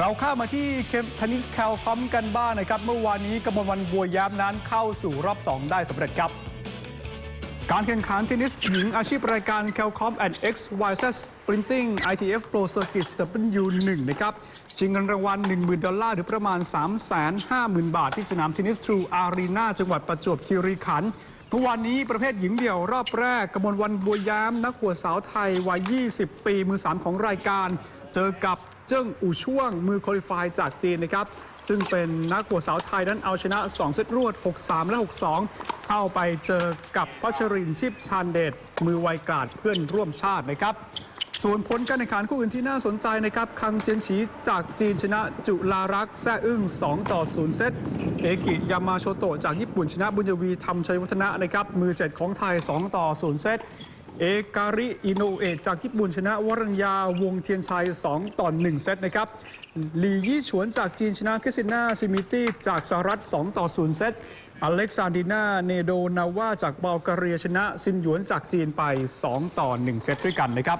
เราข้ามาที่เคมเทนนิสแคลคอมกันบ้างนะครับ เมื่อวานนี้กมลวันบัวย้มนั้นเข้าสู่รอบ 2 ได้สำเร็จครับ การแข่งขันเทนนิสหญิงอาชีพรายการ Calcom and XYZ Sprinting ITF Pro Circuit W1 นะครับ ชิงเงินรางวัล 10,000 ดอลลาร์หรือประมาณ 350,000 บาท ที่สนามเทนนิสทรูอารีนาจังหวัดประจวบคีรีขันธ์ มื่อวานนี้ประเภทหญิงเดี่ยวรอบแรกกมลวันบัวย้มนักหัวสาวไทยวัย 20 ปี มือ 3 ของรายการ เจอกับเจิ้งอู่ช่วง มือคุริฟายจากจีนนะครับ ซึ่งเป็นนักหัวสาวไทยนั้นเอาชนะ 2 เซตรวด 6-3 และ 6-2 เข้าไปเจอกับพัชรินชิปชานเดชมือไวกาดเพื่อนร่วมชาตินะครับ ส่วนผลการแข่งขันคู่อื่นที่น่าสนใจนะครับ คังเจียงฉีจากจีนชนะจุลารักษ์แซ่อึ้ง 2 ต่อ 0 เซต เอกิยามาโชโตะจากญี่ปุ่นชนะบุญยวีทำชัยวัฒนะนะครับ มือ 7 ของไทย 2 ต่อ 0 เซต เอการิอิโนเอะจากญี่ปุ่นชนะวรัญญาวงเทียนชัย 2 ต่อ 1 เซตนะครับหลียี่ฉวนจากจีนชนะคริสิน่าซิมิตี้จากสหรัฐ 2 ต่อ 0 เซต อเล็กซานดินาเนโดนาว่าจากบัลแกเรียชนะซินหยวนจากจีนไป 2 ต่อ 1 เซตด้วยกันนะครับ